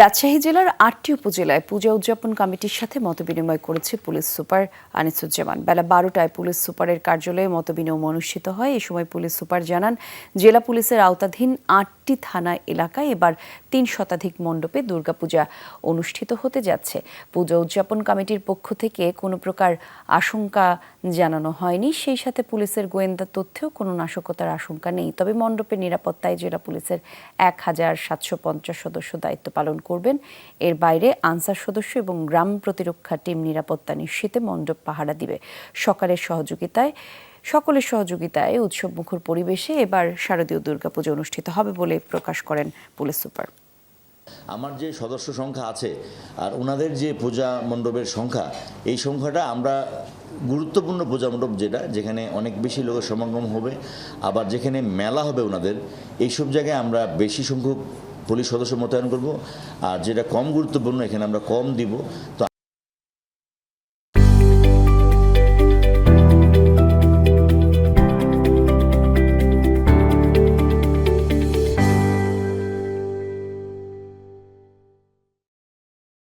রাজশাহী জেলার আটটি উপজেলায় পূজা উদযাপন কমিটির সাথে মতবিনিময় করেছে পুলিশ সুপার আনিসুজ্জামান। বেলা বারোটায় পুলিশ সুপারের কার্যালয়ে মতবিনিময় অনুষ্ঠিত হয়। এ সময় পুলিশ সুপার জানান, জেলা পুলিশের আওতাধীন আটটি থানা এলাকায় এবার তিন শতাধিক মণ্ডপে দুর্গাপূজা অনুষ্ঠিত হতে যাচ্ছে। পূজা উদযাপন কমিটির পক্ষ থেকে কোনো প্রকার আশঙ্কা জানানো হয়নি। সেই সাথে পুলিশের গোয়েন্দা তথ্যেও কোনো নাশকতার আশঙ্কা নেই। তবে মণ্ডপের নিরাপত্তায় জেলা পুলিশের এক হাজার সাতশো পঞ্চাশ সদস্য দায়িত্ব পালন করবেন। এর বাইরে আনসার সদস্য এবং গ্রাম প্রতিরক্ষা টিম নিরাপত্তা নিশ্চিতে মণ্ডপ পাহারা দিবে। সকালের সহযোগিতায় সকলের সহযোগিতায় উৎসব মুখর পরিবেশে এবার শারদীয় দুর্গাপুজো অনুষ্ঠিত হবে বলে প্রকাশ করেন পুলিশ সুপার। আমার যে সদস্য সংখ্যা আছে আর ওনাদের যে পূজা মণ্ডপের সংখ্যা, এই সংখ্যাটা আমরা গুরুত্বপূর্ণ পূজা মণ্ডপ যেটা, যেখানে অনেক বেশি লোকের সমাগম হবে, আবার যেখানে মেলা হবে ওনাদের এইসব জায়গায় আমরা বেশি সংখ্যক পুলিশ সদস্য মোতায়েন করব, আর যেটা কম গুরুত্বপূর্ণ, এখানে আমরা কম দিব। তো